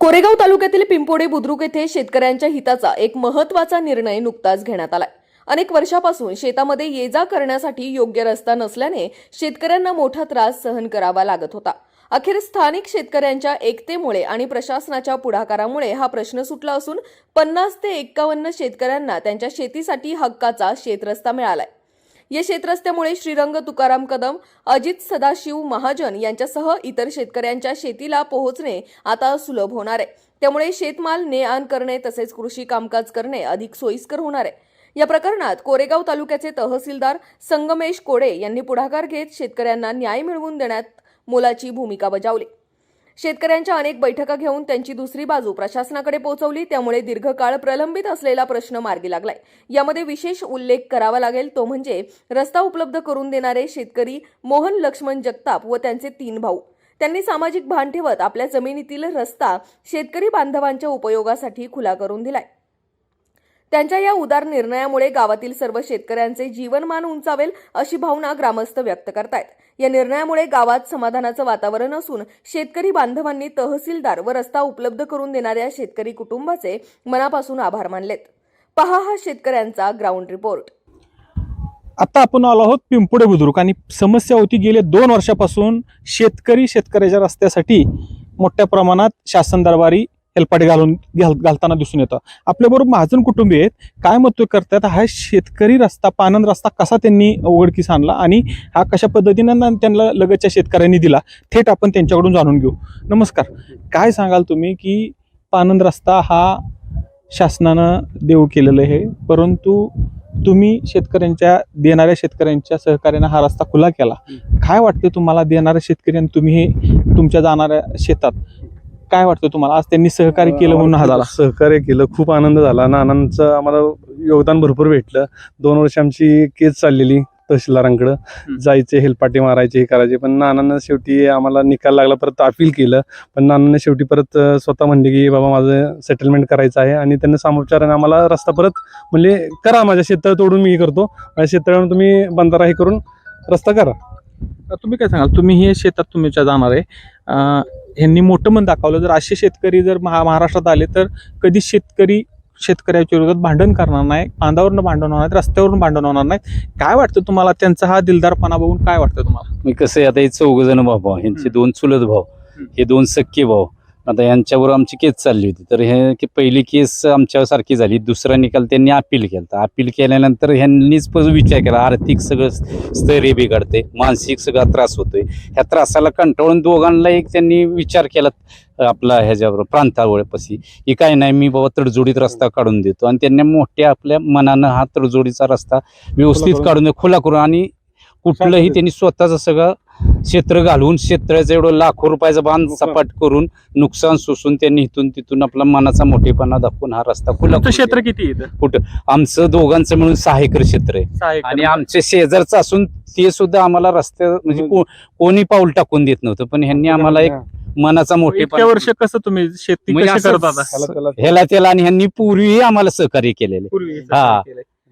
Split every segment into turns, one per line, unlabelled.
कोरेगाव तालुक्यातील पिंपोडे बुद्रुक येथे शेतकऱ्यांच्या हिताचा एक महत्त्वाचा निर्णय नुकताच घेण्यात आलाय. अनेक वर्षापासून शेतामध्ये ये जा करण्यासाठी योग्य रस्ता नसल्याने शेतकऱ्यांना मोठा त्रास सहन करावा लागत होता. अखेर स्थानिक शेतकऱ्यांच्या एकतेमुळे आणि प्रशासनाच्या पुढाकारामुळे हा प्रश्न सुटला असून पन्नास ते एक्कावन्न शेतकऱ्यांना त्यांच्या शेतीसाठी हक्काचा शेतरस्ता मिळालाय. या शेतरस्त्यामुळे श्रीरंग तुकाराम कदम अजित सदाशिव महाजन यांच्यासह इतर शेतकऱ्यांच्या शेतीला पोहोचणे आता सुलभ होणार आहे. त्यामुळे शेतमाल ने आण करणे तसेच कृषी कामकाज करणे अधिक सोयीस्कर होणार आहे. या प्रकरणात कोरेगाव तालुक्याचे तहसीलदार संगमेश कोडे यांनी पुढाकार घेत शेतकऱ्यांना न्याय मिळवून देण्यात मोलाची भूमिका बजावली. शेतकऱ्यांच्या अनेक बैठका घेऊन त्यांची दुसरी बाजू प्रशासनाकडे पोहोचवली. त्यामुळे दीर्घकाळ प्रलंबित असलेला प्रश्न मार्गी लागलाय. यामध्ये विशेष उल्लेख करावा लागेल. तो म्हणजे रस्ता उपलब्ध करून देणारे शेतकरी मोहन लक्ष्मण जगताप व त्यांचे तीन भाऊ. त्यांनी सामाजिक भान ठेवत आपल्या जमिनीतील रस्ता शेतकरी बांधवांच्या उपयोगासाठी खुला करून दिलाय. त्यांच्या या उदार निर्णयामुळे गावातील सर्व शेतकऱ्यांचे जीवनमान उंचावेल अशी भावना ग्रामस्थ व्यक्त करतायत. या निर्णयामुळे गावात समाधानाचं वातावरण असून शेतकरी बांधवांनी तहसीलदार व रस्ता उपलब्ध करून देणाऱ्या शेतकरी कुटुंबाचे मनापासून आभार मानलेत. पहा हा शेतकऱ्यांचा ग्राउंड रिपोर्ट.
आता आपण आलो आहोत पिंपुडे बुद्रुक आणि समस्या होती गेले दोन वर्षापासून शेतकरी शेतकऱ्याच्या रस्त्यासाठी मोठ्या प्रमाणात शासन दरबारी हेलपाटे घालून घाल घालताना दिसून येतं. आपल्याबरोबर महाजन कुटुंबीय आहेत. काय मत करतात? हा शेतकरी रस्ता पानंद रस्ता कसा त्यांनी उघडकीस आणला आणि हा कशा पद्धतीनं त्यांना लगतच्या शेतकऱ्यांनी दिला? थेट आपण त्यांच्याकडून जाणून घेऊ. नमस्कार. काय सांगाल तुम्ही की पानंद रस्ता हा शासनानं देऊ केलेलं आहे परंतु तुम्ही शेतकऱ्यांच्या देणाऱ्या शेतकऱ्यांच्या सहकार्याने हा रस्ता खुला केला. काय वाटतं तुम्हाला देणाऱ्या शेतकरी आणि तुम्ही हे तुमच्या जाणाऱ्या शेतात? काय वाटतं तुम्हाला? आज त्यांनी सहकार्य केलं म्हणून हा झाला
सहकार्य केलं खूप आनंद झाला. नानांचं आम्हाला योगदान भरपूर भेटलं. दोन वर्ष आमची केस चाललेली तहसीलदारांकडं. जायचे हेलपाटे मारायचे हे करायचे पण नानांना शेवटी आम्हाला निकाल लागला परत अपील केलं. पण नानांना शेवटी परत स्वतः म्हणले की बाबा माझं सेटलमेंट करायचं आहे. आणि त्यांनी सामोपचाराने आम्हाला रस्ता परत म्हणले करा माझ्या शेततळ तोडून मी करतो. माझ्या शेततळ्यावर तुम्ही बंधारा हे करून रस्ता करा.
तुम्ही काय सांगाल? तुम्ही हे शेतात तुमच्या जाणार आहे. ह्यांनी मोठं मन दाखवलं. जर असे शेतकरी जर महा महाराष्ट्रात आले तर कधी शेतकरी शेतकऱ्याच्या विरोधात भांडण करणार नाही. बांधावरनं भांडण होणार नाही रस्त्यावरून भांडण होणार नाही काय वाटतं तुम्हाला? त्यांचा हा दिलदारपणा बघून काय वाटतं तुम्हाला?
मी कसं आहे आता हे चौघ जण भाऊ यांचे. दोन चुलत भाऊ. हे दोन सख्खे भाऊ. आता यांच्यावर आमची केस चालली होती. तर हे की पहिली केस आमच्या सारखी झाली. दुसरा निकाल त्यांनी अपील केला अपील केल्यानंतर ह्यांनीच पण विचार केला. आर्थिक सगळं स्थैर्य बिघडते. मानसिक सगळा त्रास होतोय. ह्या त्रासाला कंटाळून दोघांना एक त्यांनी विचार केला आपला ह्याच्यावर प्रांतावळपाशी की काय नाही मी बाबा तडजोडीत रस्ता काढून देतो. आणि त्यांनी मोठ्या आपल्या मनानं हा तडजोडीचा रस्ता व्यवस्थित काढून खुला करून आणि कुठलंही. त्यांनी स्वतःचं सगळं क्षेत्र घालून क्षेत्राचं एवढं लाखो रुपयाचा बांध. सपाट करून नुकसान सोसून त्यांनी इथून तिथून आपला मनाचा मोठेपणा दाखवून हा रस्ता खुला
क्षेत्र. किती आहे
आमचं दोघांचं मिळून सहा एकर क्षेत्र आहे. आणि आमचे शेजारचं असून ते सुद्धा आम्हाला रस्ते म्हणजे कोणी पाऊल टाकून देत नव्हतं पण ह्यांनी आम्हाला एक मनाचा मोठेपणा
वर्ष कसं तुम्ही शेती
म्हणजे ह्याला त्याला आणि ह्यांनी पूर्वीही आम्हाला सहकार्य केलेले हा.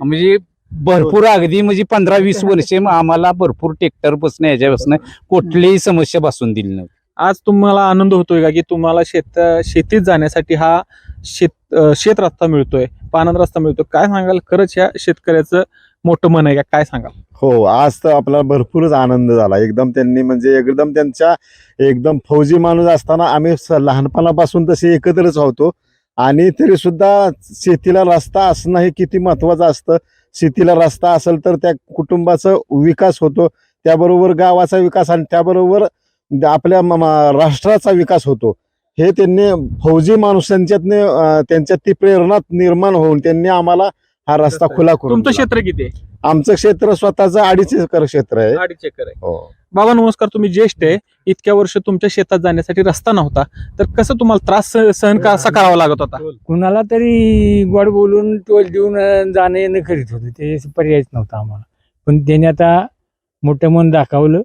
म्हणजे भरपूर अगदी म्हणजे पंधरा वीस वर्षे आम्हाला भरपूर ट्रॅक्टर बसणं ह्याच्यापासून कुठलीही समस्या भासून दिली नव्हती.
आज तुम्हाला आनंद होतोय का की तुम्हाला शेत शेतीत जाण्यासाठी हा शेत शेत रस्ता मिळतोय पानंद रस्ता मिळतोय? काय सांगाल? खरंच या शेतकऱ्याचं मोठं मन आहे का? काय सांगाल?
हो आज तर आपल्याला भरपूरच आनंद झाला. एकदम त्यांनी म्हणजे एकदम त्यांच्या एकदम फौजी माणूस असताना आम्ही लहानपणापासून तसे एकत्रच होतो. आणि तरी सुद्धा शेतीला रस्ता असणं हे किती महत्वाचं असतं. शेतीला रस्ता असेल तर त्या कुटुंबाचा विकास होतो. त्याबरोबर गावाचा विकास आणि त्याबरोबर आपल्या राष्ट्राचा विकास होतो. हे त्यांनी फौजी माणसांच्यातने अं, त्यांच्यात ती प्रेरणा निर्माण होऊन त्यांनी आम्हाला हा रस्ता खुला करून
तुमचं. क्षेत्र किती
आमचं क्षेत्र स्वतःचं अडीच एकर क्षेत्र आहे.
अडीच एकर आहे.
हो.
बाबा नमस्कार तुम्ही ज्येष्ठ आहे. इतक्या वर्ष तुमच्या शेतात जाण्यासाठी रस्ता नव्हता. तर कसं तुम्हाला त्रास सह- सहन कसा करावा लागत होता?
कुणाला तरी गोड बोलून टोल देऊन अं, जाणं येणं करीत होतं. ते पर्यायच नव्हता आम्हाला. पण त्याने आता मोठं मन दाखवलं.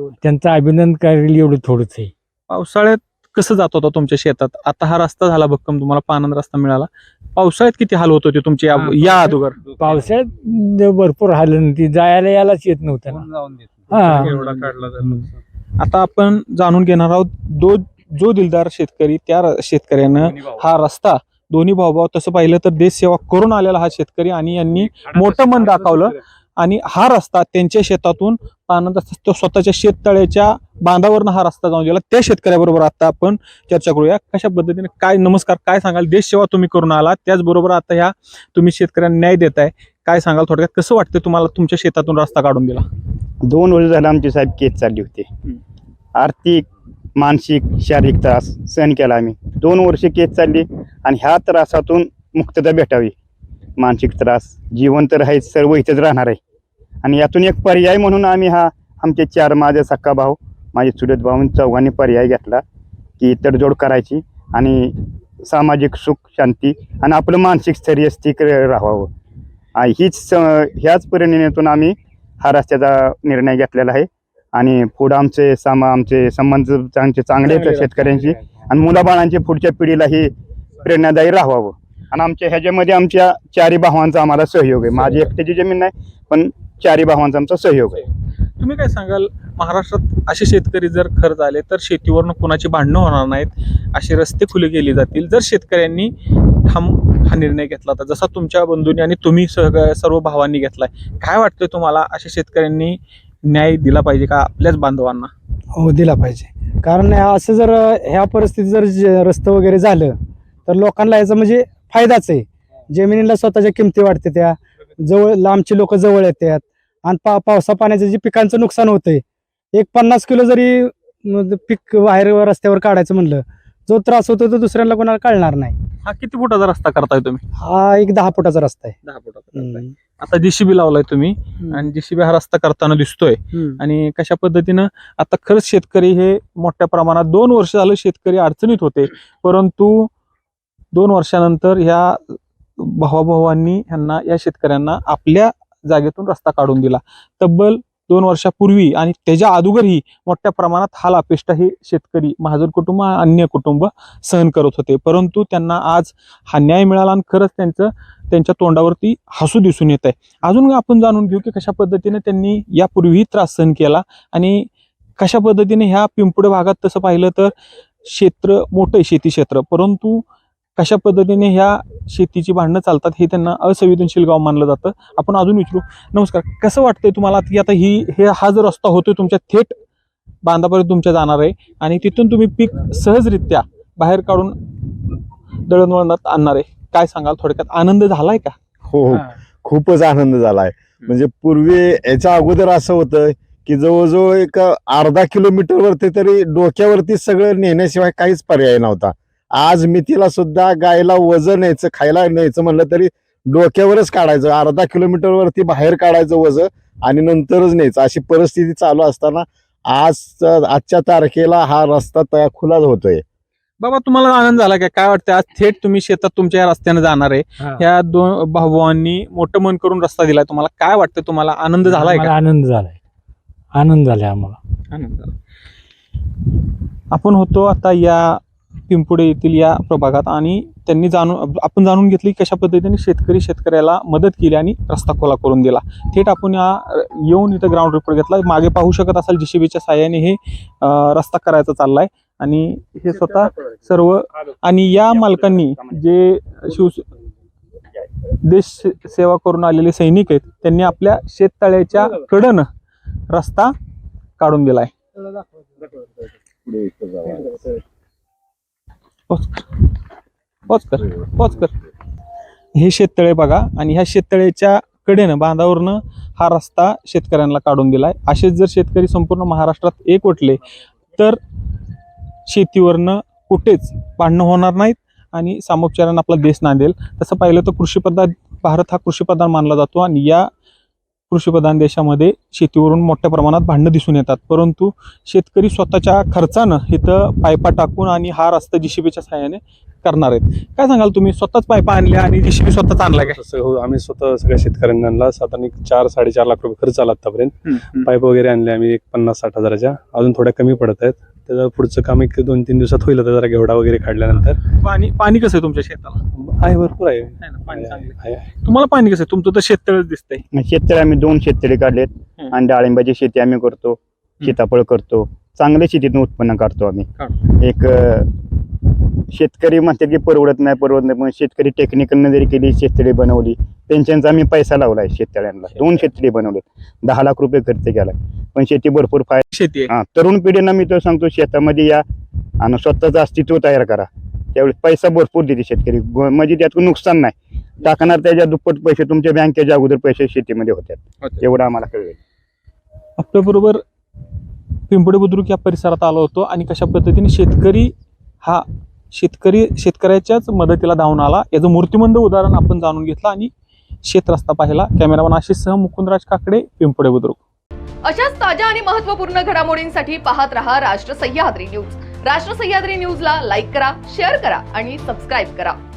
त्यांचं अभिनंदन करेल एवढं थोडंच आहे.
पावसाळ्यात कसं जात होता तुमच्या शेतात? आता हा रस्ता झाला भक्कम तुम्हाला पानंद रस्ता मिळाला. पावसाळ्यात किती हाल होत होते तुमचे या- या अगोदर?
पावसाळ्यात भरपूर हाल ती जायला यायलाच येत नव्हतं ना.
जाऊन देत
हा.
एवढा काढला आता आपण जाणून घेणार आहोत दो जो दिलदार शेतकरी त्या र- शेतकऱ्यानं हा रस्ता दोन्ही भाऊभाव तसं पाहिलं तर देश सेवा करून आलेला हा शेतकरी आणि यांनी मोठं मन दाखवलं. आणि हा रस्ता त्यांच्या शेतातून तो स्वतःच्या शेततळ्याच्या बांधावरनं हा रस्ता जाऊन गेला. त्या शेतकऱ्याबरोबर आता आपण चर्चा करूया. कशा पद्धतीने काय नमस्कार काय सांगाल? देश सेवा तुम्ही करून आला त्याचबरोबर आता ह्या तुम्ही शेतकऱ्यांना न्याय देताय. काय सांगाल थोडक्यात? कसं वाटतं तुम्हाला तुमच्या शेतातून रस्ता काढून दिला?
दोन वर्ष झालं आमची साहेब केस चालली होती. आर्थिक मानसिक शारीरिक त्रास सहन केला आम्ही. दोन वर्ष केस चालली आणि ह्या त्रासातून मुक्तता भेटावी. मानसिक त्रास जीवन तर आहे सर्व इथेच राहणार आहे. आणि यातून एक पर्याय म्हणून आम्ही हा आमचे चार माझे सक्का भाऊ माझे चुलत भाऊ चौघांनी पर्याय घेतला की तडजोड करायची आणि सामाजिक सुख शांती आणि आपलं मानसिक स्थैर्य स्थिर राहावं. हीच स- ह्याच परिणितीतून आम्ही हा रस्त्याचा निर्णय घेतलेला आहे. आणि पुढं आमचे सामा आमचे संबंध चांगले चांगले आहेत शेतकऱ्यांशी आणि मुलाबाळांच्या पुढच्या पिढीलाही प्रेरणादायी राहावं. आणि आमच्या ह्याच्यामध्ये आमच्या चारी भावांचा आम्हाला सहयोग आहे. माझी एकट्याची जमीन नाही पण चारी भावांचा आमचा सहयोग आहे.
तुम्ही काय सांगाल महाराष्ट्रात असे शेतकरी जर खर झाले तर शेतीवरनं कोणाची भांडणं होणार नाहीत? असे रस्ते खुले केले जातील. जर शेतकऱ्यांनी ठाम हा निर्णय घेतला तर जसा तुमच्या बंधूंनी आणि तुम्ही सर्व भावांनी घेतलाय काय वाटतंय तुम्हाला? अशा शेतकऱ्यांनी न्याय दिला पाहिजे का आपल्याच बांधवांना?
हो दिला पाहिजे. कारण असं जर ह्या परिस्थितीत जर जे रस्तं वगैरे झालं तर लोकांना याचा म्हणजे फायदाच आहे. जमिनीला स्वतःच्या किमती वाढते त्या जवळ लांबची लोक जवळ येतात आणि पा पावसा पाण्याचं जे पिकांचं नुकसान होतंय एक पन्नास किलो जरी पीक बाहेर रस्त्यावर काढायचं म्हणलं जो त्रास होतो तो दुसऱ्याला कोणाला कळणार नाही.
हा किती फुटाचा रस्ता करताय तुम्ही?
हा एक दहा फुटाचा रस्ता आहे.
दहा फुटाचा. आता जीसीबी लावलाय तुम्ही आणि जीसीबी हा रस्ता करताना दिसतोय. आणि कशा पद्धतीनं आता खरंच शेतकरी हे मोठ्या प्रमाणात दोन वर्ष झालं शेतकरी अडचणीत होते परंतु दोन वर्षानंतर ह्या भावाभावांनी ह्यांना या शेतकऱ्यांना आपल्या जागेतून रस्ता काढून दिला. तब्बल दोन वर्षापूर्वी आणि त्याच्या अगोदरही मोठ्या प्रमाणात हाल अपेष्टा हे शेतकरी महाजन कुटुंब अन्य कुटुंब सहन करत होते. परंतु त्यांना आज हा न्याय मिळाला आणि खरंच त्यांचं त्यांच्या तोंडावरती हसू दिसून येत आहे अजून आपण जाणून घेऊ की कशा पद्धतीने त्यांनी यापूर्वीही त्रास सहन केला आणि कशा पद्धतीने ह्या पिंपुडे भागात तसं पाहिलं तर क्षेत्र मोठं आहे शेती क्षेत्र. परंतु कशा पद्धतीने ह्या शेतीची भांडणं चालतात हे त्यांना असंवेदनशील गाव मानलं जातं. आपण अजून विचारू. नमस्कार. कसं वाटतंय तुम्हाला की आता ही हे हा जो रस्ता होतोय तुमच्या थेट बांधापर्यंत तुमच्या जाणार आहे आणि तिथून तुम्ही पीक सहजरित्या बाहेर काढून दळणवळणात आणणार आहे? काय सांगाल? थोडक्यात आनंद झालाय का?
हो हो. खूपच आनंद झालाय. म्हणजे पूर्वी याच्या अगोदर असं होतं की जवळजवळ एक अर्धा किलोमीटर वरती तरी डोक्यावरती सगळं नेण्याशिवाय काहीच पर्याय नव्हता. आज मितीला सुद्धा गायला वजन न्यायचं खायला न्यायचं म्हणलं तरी डोक्यावरच काढायचं. अर्धा किलोमीटर वरती बाहेर काढायचं वजन आणि नंतरच न्यायचं. अशी परिस्थिती चालू असताना आज आजच्या तारखेला हा रस्ता तया खुला होतोय.
बाबा तुम्हाला आनंद झाला का? काय वाटतं आज थेट तुम्ही शेतात तुमच्या या रस्त्याने जाणार आहे.
हा.
ह्या दोन भावांनी मोठं मन करून रस्ता दिलाय तुम्हाला. काय वाटतं तुम्हाला? आनंद झालाय का?
आनंद झालाय. आनंद झालाय आम्हाला.
आनंद झाला. आपण होतो आता या पिंपुडे येथील या प्रभागात आणि त्यांनी जाणून आपण जाणून घेतलं की कशा पद्धतीने शेतकरी शेतकऱ्याला मदत केली आणि रस्ता खोला करून दिला. थेट आपण या येऊन इथं ग्राउंड रिपोर्ट घेतला. मागे पाहू शकत असाल जीसीबीच्या साह्याने हे रस्ता करायचा चाललाय. आणि हे स्वतः सर्व आणि या मालकांनी जे शिव देश सेवा करून आलेले सैनिक आहेत त्यांनी आपल्या शेततळ्याच्या कडनं रस्ता काढून दिलाय. पोच कर पोच कर कर हे शेततळे बघा आणि ह्या शेततळ्याच्या कडेनं बांधावरनं हा रस्ता शेतकऱ्यांना काढून दिलाय. असेच जर शेतकरी संपूर्ण महाराष्ट्रात एकवटले तर शेतीवरनं कुठेच भांडणं होणार नाहीत आणि सामोपचारानं आपला देश नांदेल. तसं पाहिलं तर कृषीप्रधान भारत हा कृषीप्रधान मानला जातो आणि या कृषीप्रधान देशामध्ये शेतीवरून मोठ्या प्रमाणात भांडणं दिसून येतात. परंतु शेतकरी स्वतःच्या खर्चानं इथं पायपा टाकून आणि हा रस्ता जीसीबीच्या सहाय्याने करणार आहेत. काय सांगाल तुम्ही? स्वतःच पायपा आणल्या आणि जीसीबी स्वतःच आणलाय काय?
तसं हो आम्ही स्वतः सगळ्या शेतकऱ्यांना आणला साधारण एक चार साडेचार लाख रुपये खर्च आला आतापर्यंत. पाईप वगैरे आणले आम्ही एक पन्नास साठ हजाराच्या. अजून थोड्या कमी पडत आहेत. त्याचं पुढचं काम एक दोन तीन दिवसात होईल आता जरा घेवडा वगैरे काढल्यानंतर.
पाणी पाणी कसं आहे तुमच्या शेताला?
आहे भरपूर आहे.
आहे ना, पाणी चांगलं आहे.
आहे, आहे.
तुम्हाला पाणी कसं आहे? तुमचं तर शेततळच दिसतंय.
शेततळे आम्ही दोन शेततळे काढलेत.
हम्म.
आणि डाळिंबाची शेती आम्ही करतो. सीताफळ करतो. चांगल्या शेतीतून उत्पन्न काढतो आम्ही.
काढतो.
एक अं, शेतकरी म्हणतात की परवडत नाही परवडत नाही. पण शेतकरी टेक्निकलनं जरी केली शेततळी बनवली पेन्शनचा आम्ही पैसा लावलाय शेततळ्यांना. दोन शेततळी. बनवले दहा लाख रुपये खर्च केलाय. पण शेती भरपूर फायदा
शेती
हा तरुण पिढींना मी तर सांगतो शेतामध्ये या आणि स्वतःचं अस्तित्व तयार करा. त्यावेळी पैसा भरपूर देते शेतकरी. म्हणजे त्यातून नुकसान नाही. टाकणार त्याच्या दुप्पट पैसे तुमच्या बँकेच्या अगोदर पैसे शेतीमध्ये होतात. एवढं आम्हाला कळलं.
आपल्याबरोबर पिंपळे बुद्रुक या परिसरात आलो होतो आणि कशा पद्धतीने शेतकरी हा शेतकरी शेतकऱ्याच्याच मदतीला धावून आला. याचं मूर्तिमंद उदाहरण आपण जाणून घेतलं आणि शेत रस्ता पाहिला. कॅमेरामॅन आशिषसह मुकुंदराज काकडे पिंपळे बुद्रुक.
अशाच ताज्या आणि महत्त्वपूर्ण घडामोडींसाठी पाहत रहा राष्ट्र सह्याद्री न्यूज. राष्ट्र सह्याद्री न्यूजला लाईक करा शेअर करा आणि सबस्क्राईब करा.